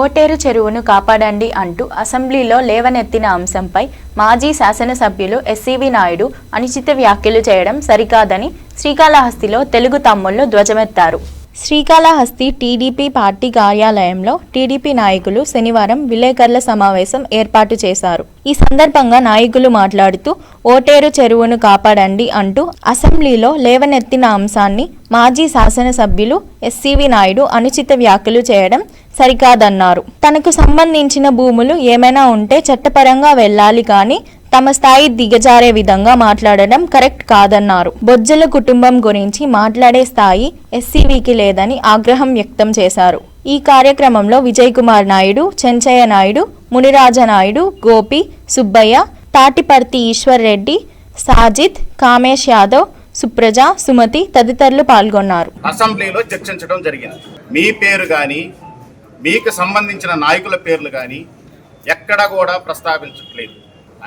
Voter చెరువును కాపాడండి అంటూ అసెంబ్లీలో లేవనెత్తిన అంశంపై మాజీ శాసనసభ్యులు ఎస్సీవి నాయుడు అనుచిత వ్యాఖ్యలు చేయడం సరికాదని శ్రీకాళహస్తిలో తెలుగు తమ్ముళ్ళు ధ్వజమెత్తారు. శ్రీకాళహస్తి టీడీపీ పార్టీ కార్యాలయంలో టీడీపీ నాయకులు శనివారం విలేకరుల సమావేశం ఏర్పాటు చేశారు. ఈ సందర్భంగా నాయకులు మాట్లాడుతూ ఓటేరు చెరువును కాపాడండి అంటూ అసెంబ్లీలో లేవనెత్తిన అంశాన్ని మాజీ శాసనసభ్యులు ఎస్సీవి నాయుడు అనుచిత వ్యాఖ్యలు చేయడం సరికాదన్నారు. తనకు సంబంధించిన భూములు ఏమైనా ఉంటే చట్టపరంగా వెళ్ళాలి కానీ తమ స్థాయి దిగజారే విధంగా మాట్లాడడం కరెక్ట్ కాదన్నారు. బొజ్జల కుటుంబం గురించి మాట్లాడే స్థాయి ఎస్సీవీకి లేదని ఆగ్రహం వ్యక్తం చేశారు. ఈ కార్యక్రమంలో విజయ్ కుమార్ నాయుడు చెంచయ్య నాయుడు మునిరాజ నాయుడు గోపి సుబ్బయ్య తాటిపర్తి ఈశ్వర్ రెడ్డి సాజిద్ కామేష్ యాదవ్ సుప్రజ సుమతి తదితరులు పాల్గొన్నారు. అసెంబ్లీలో చర్చించడం జరిగింది. మీ పేరు కానీ మీకు సంబంధించిన నాయకుల పేర్లు కానీ ఎక్కడ కూడా ప్రస్తావించట్లేదు.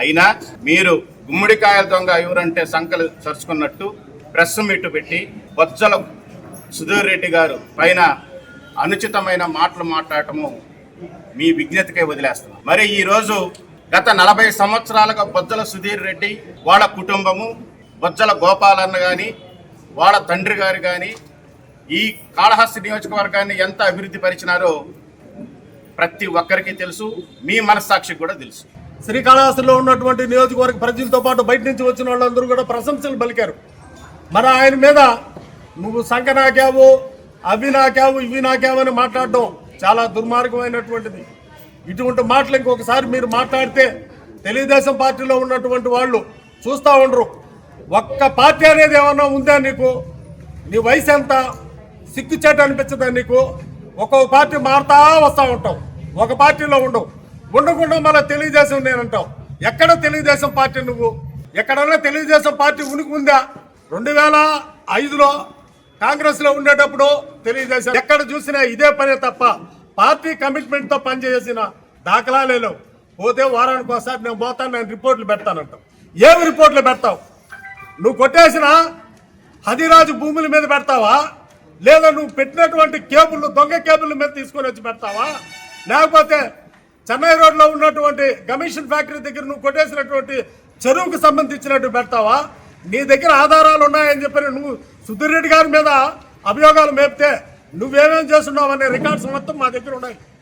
అయినా మీరు గుమ్మడికాయల దొంగ ఎవరంటే సంకలు చరుచుకున్నట్టు ప్రెస్ మీట్ పెట్టి బొత్సల సుధీర్ రెడ్డి గారు పైన అనుచితమైన మాటలు మాట్లాడటము మీ విజ్ఞతకే వదిలేస్తున్నాం. మరి ఈరోజు గత నలభై సంవత్సరాలుగా బొజ్జల సుధీర్ రెడ్డి వాళ్ళ కుటుంబము బొజ్జల గోపాలన్న కానీ వాళ్ళ తండ్రి గారు కానీ ఈ కాళహస్తి నియోజకవర్గాన్ని ఎంత అభివృద్ధి పరిచినారో ప్రతి ఒక్కరికి తెలుసు మీ మనస్సాక్షికి కూడా తెలుసు. శ్రీకాళహస్తిలో ఉన్నటువంటి నియోజకవర్గ ప్రజలతో పాటు బయట నుంచి వచ్చిన వాళ్ళందరూ కూడా ప్రశంసలు పలికారు. మరి ఆయన మీద నువ్వు సంఖ నాకావు అవి నాకావు ఇవి నాకావు అని మాట్లాడడం చాలా దుర్మార్గమైనటువంటిది. ఇటువంటి మాటలు ఇంకొకసారి మీరు మాట్లాడితే తెలుగుదేశం పార్టీలో ఉన్నటువంటి వాళ్ళు చూస్తూ ఉండరు. ఒక్క పార్టీ అనేది ఏమన్నా ఉందా నీకు? నీ వయసు ఎంత? సిగ్గుచేట అనిపించదా నీకు? ఒక్కొక్క పార్టీ మారుతా వస్తూ ఉంటావు. ఒక పార్టీలో ఉండవు. ఉండకుండా మన తెలుగుదేశం నేనంటావు. ఎక్కడ తెలుగుదేశం పార్టీ నువ్వు? ఎక్కడన్నా తెలుగుదేశం పార్టీ ఉనికి ఉందా? రెండు వేల ఐదులో కాంగ్రెస్లో ఉండేటప్పుడు తెలుగుదేశం ఎక్కడ చూసినా ఇదే పనే తప్ప పార్టీ కమిట్మెంట్తో పనిచేసిన దాఖలా లేవు. పోతే వారానికి ఒకసారి నేను పోతాను నేను రిపోర్ట్లు పెడతానంటావు. ఏమి రిపోర్ట్లు పెడతావు? నువ్వు కొట్టేసిన హదిరాజు భూముల మీద పెడతావా? లేదా నువ్వు పెట్టినటువంటి కేబుల్ దొంగ కేబుల్ మీద తీసుకొని వచ్చి పెడతావా? లేకపోతే చెన్నై రోడ్లో ఉన్నటువంటి కమిషన్ ఫ్యాక్టరీ దగ్గర నువ్వు కొట్టేసినటువంటి చెరువుకు సంబంధించినట్టు పెడతావా? నీ దగ్గర ఆధారాలు ఉన్నాయని చెప్పి నువ్వు సుధీర్ రెడ్డి గారి మీద అభియోగాలు మేపితే నువ్వేమేం చేస్తున్నావు అనే రికార్డ్స్ మొత్తం మా దగ్గర ఉన్నాయి.